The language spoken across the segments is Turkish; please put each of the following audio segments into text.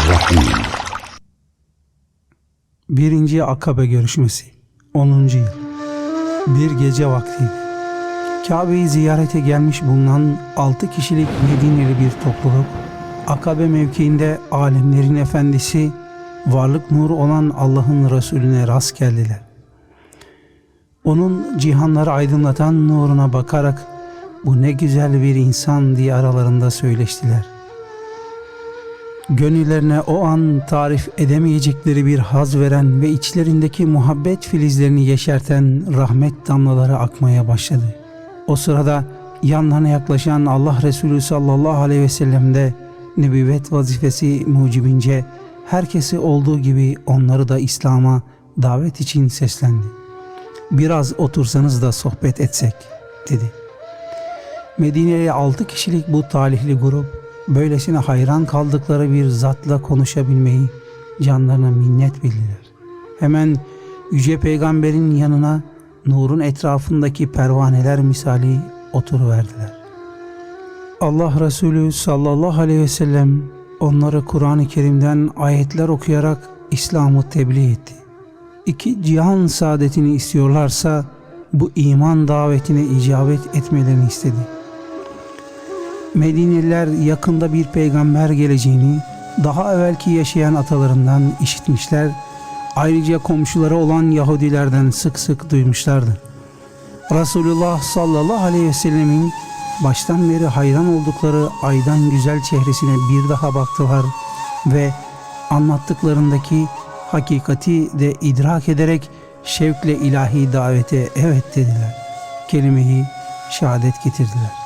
Bismillahirrahmanirrahim. Birinci Akabe görüşmesi 10. yıl Bir gece vakti Kabe'yi ziyarete gelmiş bulunan 6 kişilik Medineli bir topluluk Akabe mevkiinde alemlerin efendisi varlık nuru olan Allah'ın Resulüne rast geldiler. Onun cihanları aydınlatan nuruna bakarak bu ne güzel bir insan diye aralarında söyleştiler. Gönüllerine o an tarif edemeyecekleri bir haz veren ve içlerindeki muhabbet filizlerini yeşerten rahmet damlaları akmaya başladı. O sırada yanlarına yaklaşan Allah Resulü sallallahu aleyhi ve sellem de nübüvvet vazifesi mucibince herkesi olduğu gibi onları da İslam'a davet için seslendi. Biraz otursanız da sohbet etsek dedi. Medine'ye altı kişilik bu talihli grup böylesine hayran kaldıkları bir zatla konuşabilmeyi canlarına minnet bildiler. Hemen Yüce Peygamber'in yanına nurun etrafındaki pervaneler misali oturuverdiler. Allah Resulü sallallahu aleyhi ve sellem onları Kur'an-ı Kerim'den ayetler okuyarak İslam'ı tebliğ etti. İki cihan saadetini istiyorlarsa bu iman davetine icabet etmelerini istedi. Medineliler yakında bir peygamber geleceğini daha evvelki yaşayan atalarından işitmişler, ayrıca komşuları olan Yahudilerden sık sık duymuşlardı. Resulullah sallallahu aleyhi ve sellemin baştan beri hayran oldukları aydan güzel çehresine bir daha baktılar ve anlattıklarındaki hakikati de idrak ederek şevkle ilahi davete evet dediler. Kelimeyi şehadet getirdiler.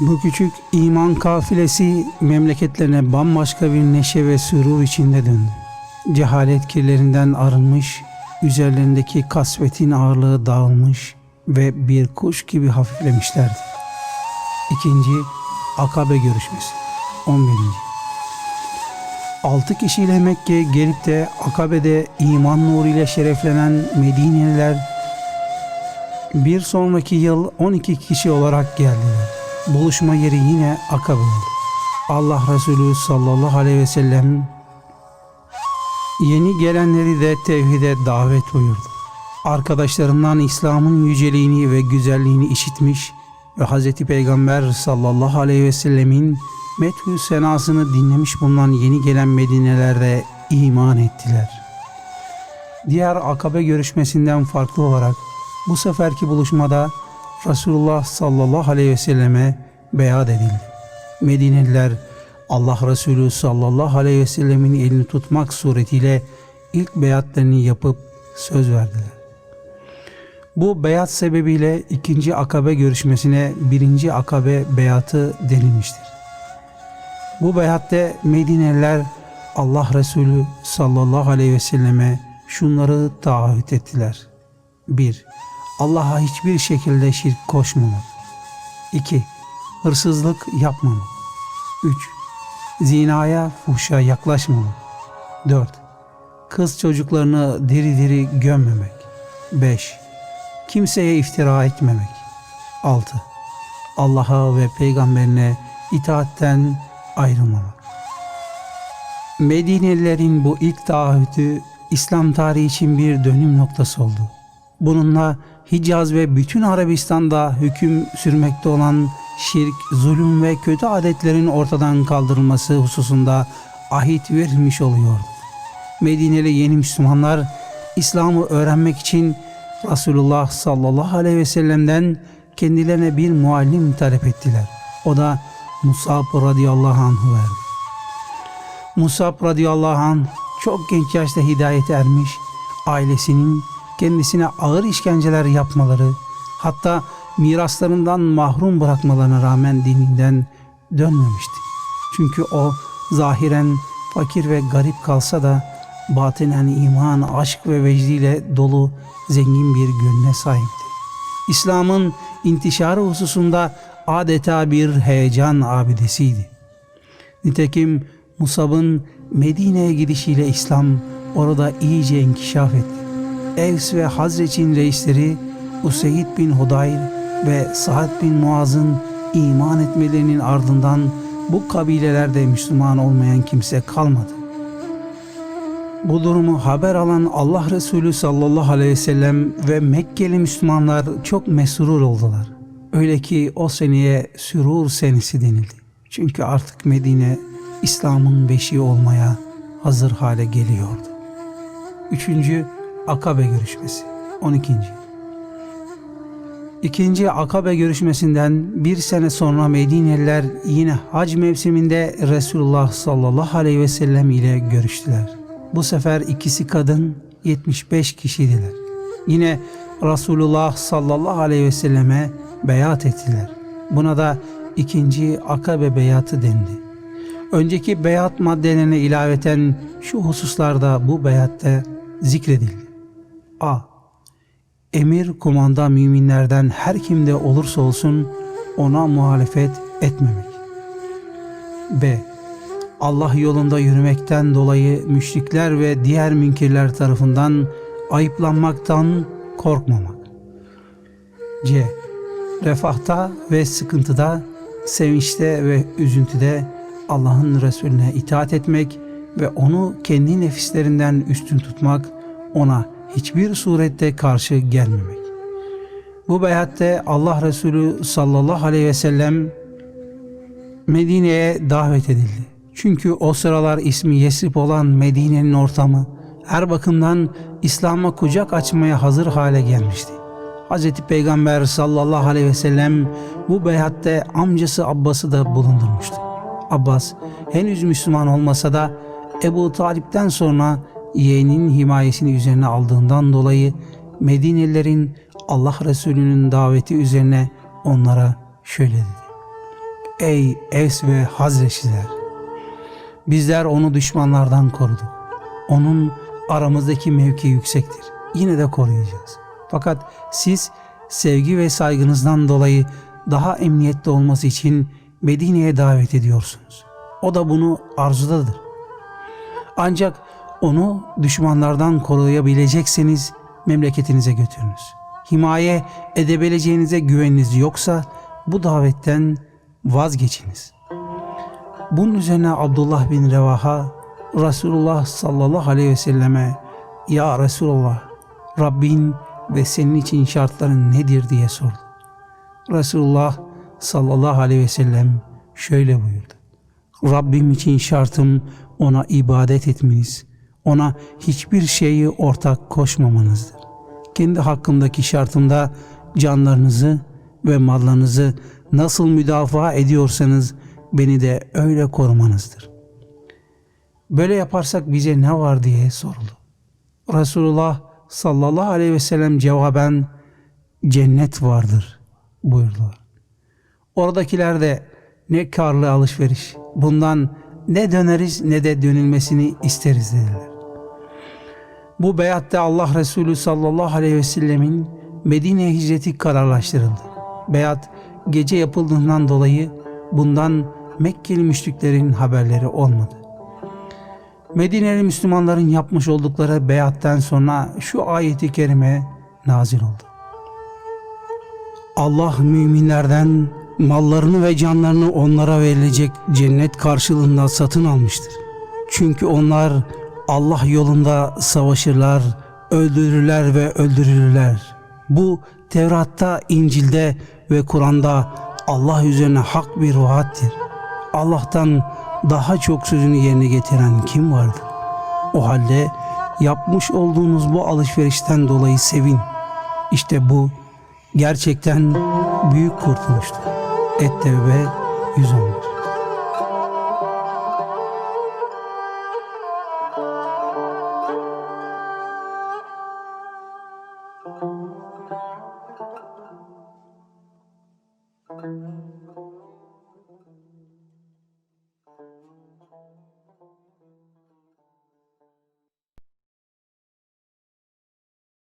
Bu küçük iman kafilesi memleketlerine bambaşka bir neşe ve sürur içinde döndü. Cehalet kirlerinden arınmış, üzerlerindeki kasvetin ağırlığı dağılmış ve bir kuş gibi hafiflemişlerdi. İkinci Akabe görüşmesi 11. Altı kişiyle Mekke'ye gelip de Akabe'de iman nuru ile şereflenen Medineliler bir sonraki yıl 12 kişi olarak geldiler. Buluşma yeri yine Akabe oldu. Allah Resulü sallallahu aleyhi ve sellem yeni gelenleri de tevhide davet buyurdu. Arkadaşlarından İslam'ın yüceliğini ve güzelliğini işitmiş ve Hz. Peygamber sallallahu aleyhi ve sellemin methü senasını dinlemiş bulunan yeni gelen Medinelerde iman ettiler. Diğer akabe görüşmesinden farklı olarak bu seferki buluşmada Resulullah sallallahu aleyhi ve selleme beyat edildi. Medineliler Allah Resulü sallallahu aleyhi ve sellemin elini tutmak suretiyle ilk beyatlarını yapıp söz verdiler. Bu beyat sebebiyle ikinci akabe görüşmesine birinci akabe beyatı denilmiştir. Bu beyatte Medineliler Allah Resulü sallallahu aleyhi ve selleme şunları taahhüt ettiler. 1. Allah'a hiçbir şekilde şirk koşmamak. 2. Hırsızlık yapmamak. 3. Zinaya, fuhşa yaklaşmamak. 4. Kız çocuklarını diri diri gömmemek. 5. Kimseye iftira etmemek. 6. Allah'a ve peygamberine itaatten ayrılmamak. Medinelilerin bu ilk taahhütü İslam tarihi için bir dönüm noktası oldu. Bununla Hicaz ve bütün Arabistan'da hüküm sürmekte olan şirk, zulüm ve kötü adetlerin ortadan kaldırılması hususunda ahit verilmiş oluyordu. Medineli yeni Müslümanlar İslam'ı öğrenmek için Resulullah sallallahu aleyhi ve sellem'den kendilerine bir muallim talep ettiler. O da Musab radıyallahu anh'ı verdi. Musab radıyallahu anh çok genç yaşta hidayete ermiş, ailesinin kendisine ağır işkenceler yapmaları, hatta miraslarından mahrum bırakmalarına rağmen dininden dönmemişti. Çünkü o zahiren fakir ve garip kalsa da batinen iman, aşk ve vecdiyle dolu zengin bir gönle sahipti. İslam'ın intişarı hususunda adeta bir heyecan abidesiydi. Nitekim Musab'ın Medine'ye gidişiyle İslam orada iyice inkişaf etti. Evs ve Hazreç'in reisleri Useyd bin Hudayr ve Sa'd bin Muaz'ın iman etmelerinin ardından bu kabilelerde Müslüman olmayan kimse kalmadı. Bu durumu haber alan Allah Resulü sallallahu aleyhi ve sellem ve Mekkeli Müslümanlar çok mesrur oldular. Öyle ki o seneye sürur senesi denildi. Çünkü artık Medine İslam'ın beşiği olmaya hazır hale geliyordu. Üçüncü Akabe görüşmesi. 12. İkinci Akabe görüşmesinden bir sene sonra Medineliler yine hac mevsiminde Resulullah sallallahu aleyhi ve sellem ile görüştüler. Bu sefer ikisi kadın 75 kişiydiler. Yine Resulullah sallallahu aleyhi ve selleme beyat ettiler. Buna da ikinci Akabe beyatı dendi. Önceki beyat maddelerine ilaveten şu hususlarda bu beyatte zikredildi. A. Emir kumanda müminlerden her kimde olursa olsun ona muhalefet etmemek. B. Allah yolunda yürümekten dolayı müşrikler ve diğer münkirler tarafından ayıplanmaktan korkmamak. C. Refahta ve sıkıntıda, sevinçte ve üzüntüde Allah'ın Resulüne itaat etmek ve onu kendi nefislerinden üstün tutmak, ona hiçbir surette karşı gelmemek. Bu beyatte Allah Resulü sallallahu aleyhi ve sellem Medine'ye davet edildi. Çünkü o sıralar ismi Yesrib olan Medine'nin ortamı her bakımdan İslam'a kucak açmaya hazır hale gelmişti. Hz. Peygamber sallallahu aleyhi ve sellem bu beyatte amcası Abbas'ı da bulundurmuştu. Abbas henüz Müslüman olmasa da Ebu Talip'ten sonra yeğeninin himayesini üzerine aldığından dolayı Medinelilerin Allah Resulü'nün daveti üzerine onlara şöyle dedi. Ey Evs ve Hazreçliler! Bizler onu düşmanlardan koruduk. Onun aramızdaki mevki yüksektir. Yine de koruyacağız. Fakat siz sevgi ve saygınızdan dolayı daha emniyette olması için Medine'ye davet ediyorsunuz. O da bunu arzudadır. Ancak onu düşmanlardan koruyabilecekseniz memleketinize götürünüz. Himaye edebileceğinize güveniniz yoksa bu davetten vazgeçiniz. Bunun üzerine Abdullah bin Revaha Resulullah sallallahu aleyhi ve selleme Ya Resulullah Rabbin ve senin için şartların nedir diye sordu. Resulullah sallallahu aleyhi ve sellem şöyle buyurdu. Rabbim için şartım ona ibadet etmeniz, ona hiçbir şeyi ortak koşmamanızdır. Kendi hakkımdaki şartımda canlarınızı ve mallarınızı nasıl müdafaa ediyorsanız beni de öyle korumanızdır. Böyle yaparsak bize ne var diye soruldu. Resulullah sallallahu aleyhi ve sellem cevaben cennet vardır buyurdular. Oradakiler de ne karlı alışveriş bundan ne döneriz ne de dönülmesini isteriz dediler. Bu beyatta Allah Resulü sallallahu aleyhi ve sellemin Medine hicreti kararlaştırıldı. Beyat gece yapıldığından dolayı bundan Mekkeli müşriklerin haberleri olmadı. Medineli Müslümanların yapmış oldukları beyatten sonra şu ayeti kerime nazil oldu. Allah müminlerden mallarını ve canlarını onlara verilecek cennet karşılığında satın almıştır. Çünkü onlar Allah yolunda savaşırlar, öldürürler ve öldürülürler. Bu Tevrat'ta, İncil'de ve Kur'an'da Allah üzerine hak bir vaattir. Allah'tan daha çok sözünü yerine getiren kim vardır? O halde yapmış olduğunuz bu alışverişten dolayı sevin. İşte bu gerçekten büyük kurtuluştur. Et-Tevbe 111